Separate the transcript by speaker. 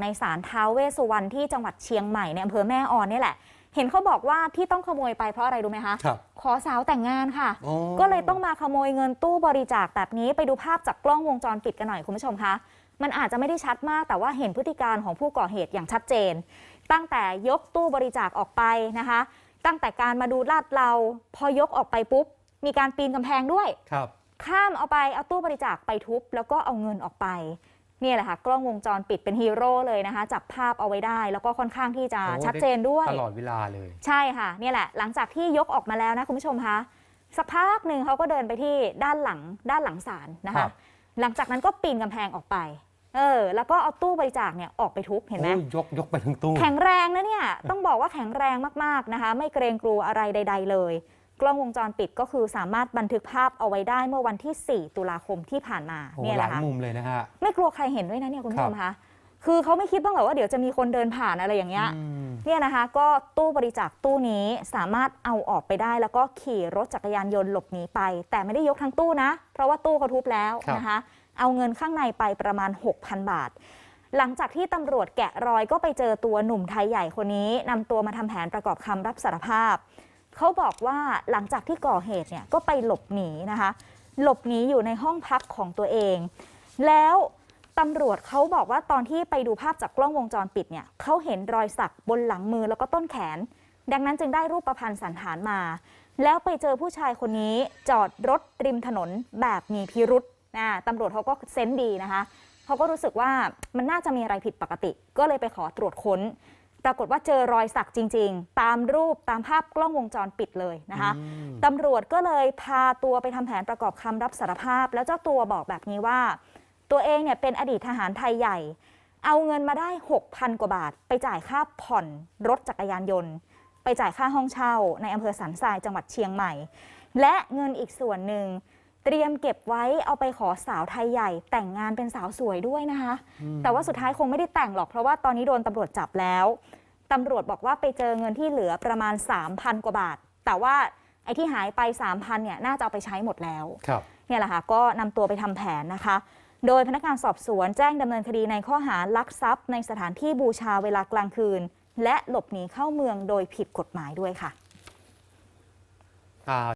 Speaker 1: ในศาลท้าวเวสสุวรรณที่จังหวัดเชียงใหม่ในอำเภอแม่ออนนี่แหละ เห็นเขาบอกว่าที่ต้องขโมยไปเพราะอะไรรู้ไหมคะ
Speaker 2: ครับ
Speaker 1: ขอสาวแต่งงานค่ะ
Speaker 2: อ๋อ
Speaker 1: ก็เลยต้องมาขโมยเงินตู้บริจาคแบบนี้ไปดูภาพจากกล้องวงจรปิดกันหน่อยคุณผู้ชมคะมันอาจจะไม่ได้ชัดมากแต่ว่าเห็นพฤติการของผู้ก่อเหตุอย่างชัดเจน ตั้งแต่ยกตู้บริจาคออกไปนะคะ ตั้งแต่การมาดูลาดเรา พอยกออกไปปุ๊บ มีการปีนกำแพงด้วย
Speaker 2: ครับ
Speaker 1: ข้ามเอาไปเอาตู้บริจาคไปทุบ แล้วก็เอาเงินออกไปเนี่ยแหละค่ะกล้องวงจรปิดเป็นฮีโร่เลยนะคะจับภาพเอาไว้ได้ แล้วก็ค่อนข้างที่จะ
Speaker 2: โอ้
Speaker 1: ชัดเจนด้วย
Speaker 2: ตลอดเวลาเลย
Speaker 1: ใช่ค่ะเนี่ยแหละ หลังจากที่ยกออกมาแล้วนะคุณผู้ชมคะสักพักหนึ่งเขาก็เดินไปที่ด้านหลังด้านหลังศาลนะ
Speaker 2: ครั
Speaker 1: คะ
Speaker 2: บ
Speaker 1: หลังจากนั้นก็ปีนกำแพงออกไป เออ แล้วก็เอาตู้บริจาคเนี่ยออกไปทุบเห็นไหม
Speaker 2: โอ้ยยกยกไปทั้งตู้
Speaker 1: แข็งแรงนะเนี่ย ต้องบอกว่าแข็งแรงมาก ๆ นะคะ ไม่เกรงกลัวอะไรใด ๆ เลย กล้องวงจรปิดก็คือสามารถบันทึกภาพเอาไว้ได้เมื่อวันที่ 4 ตุลาคมที่ผ่านมา
Speaker 2: โอ้
Speaker 1: เนี่ย
Speaker 2: ห
Speaker 1: แห
Speaker 2: ลา
Speaker 1: ละ
Speaker 2: ย
Speaker 1: ค่ะ
Speaker 2: มุมเลยนะฮะ
Speaker 1: ไม่กลัวใครเห็นด้วยนะเนี่ยคุณผู้ชม
Speaker 2: ครั
Speaker 1: คะ
Speaker 2: บ
Speaker 1: คือเขาไม่คิดบ้างเหรอว่าเดี๋ยวจะมีคนเดินผ่านอะไรอย่างเงี้ย
Speaker 2: อืม
Speaker 1: เนี่ยนะคะก็ตู้บริจาคตู้นี้สามารถเอาออกไปได้ แล้วก็ขี่รถจักรยานยนต์หลบหนีไป แต่ไม่ได้ยกทั้งตู้นะ เพราะว่าตู้เขาทุบแล้ว
Speaker 2: ครับ
Speaker 1: นะคะ เอาเงินข้างในไปประมาณ 6,000 บาท หลังจากที่ตำรวจแกะรอยก็ไปเจอตัวหนุ่มไทยใหญ่คนนี้นำตัวมาทำแผนประกอบคำรับสารภาพ เขาบอกว่าหลังจากที่ก่อเหตุเนี่ยก็ไปหลบหนีนะคะ หลบหนีอยู่ในห้องพักของตัวเอง แล้วตำรวจเขาบอกว่าตอนที่ไปดูภาพจากกล้องวงจรปิดเนี่ยเขาเห็นรอยสักบนหลังมือแล้วก็ต้นแขน ดังนั้นจึงได้รูปประพันธ์สันฐานมา แล้วไปเจอผู้ชายคนนี้จอดรถริมถนนแบบมีพิรุษนะตำรวจเขาก็เซนดีนะคะเขาก็รู้สึกว่ามันน่าจะมีอะไรผิดปกติ ก็เลยไปขอตรวจค้น ปรากฏว่าเจอรอยสักจริง ๆ ตามรูปตามภาพกล้องวงจรปิดเลยนะคะ
Speaker 2: อืม
Speaker 1: ตำรวจก็เลยพาตัวไปทำแผนประกอบคำรับสารภาพ แล้วเจ้าตัวบอกแบบนี้ว่า ตัวเองเนี่ยเป็นอดีตทหารไทยใหญ่ เอาเงินมาได้ 6,000 กว่าบาท ไปจ่ายค่าผ่อนรถจักรยานยนต์ ไปจ่ายค่าห้องเช่า ในอำเภอสันทรายจังหวัดเชียงใหม่ และเงินอีกส่วนหนึ่ง เตรียมเก็บไว้เอาไปขอสาวไทยใหญ่ แต่งงานเป็นสาวสวยด้วยนะคะ แต่ว่าสุดท้ายคงไม่ได้แต่งหรอกเพราะว่าตอนนี้โดนตำรวจจับแล้วตำรวจบอกว่าไปเจอเงินที่เหลือประมาณ 3,000 กว่าบาท แต่ว่าไอ้ที่หายไป 3,000เนี่ยน่าจะเอาไปใช้หมดแล้ว
Speaker 2: ครับ
Speaker 1: เนี่ยแหละค่ะก็นำตัวไปทำแผนนะคะ โดยพนักงานสอบสวนแจ้งดำเนินคดีในข้อหาลักทรัพย์ ในสถานที่บูชาเวลากลางคืน และหลบหนีเข้าเมืองโดยผิดกฎหมายด้วยค่ะ
Speaker 2: อ่า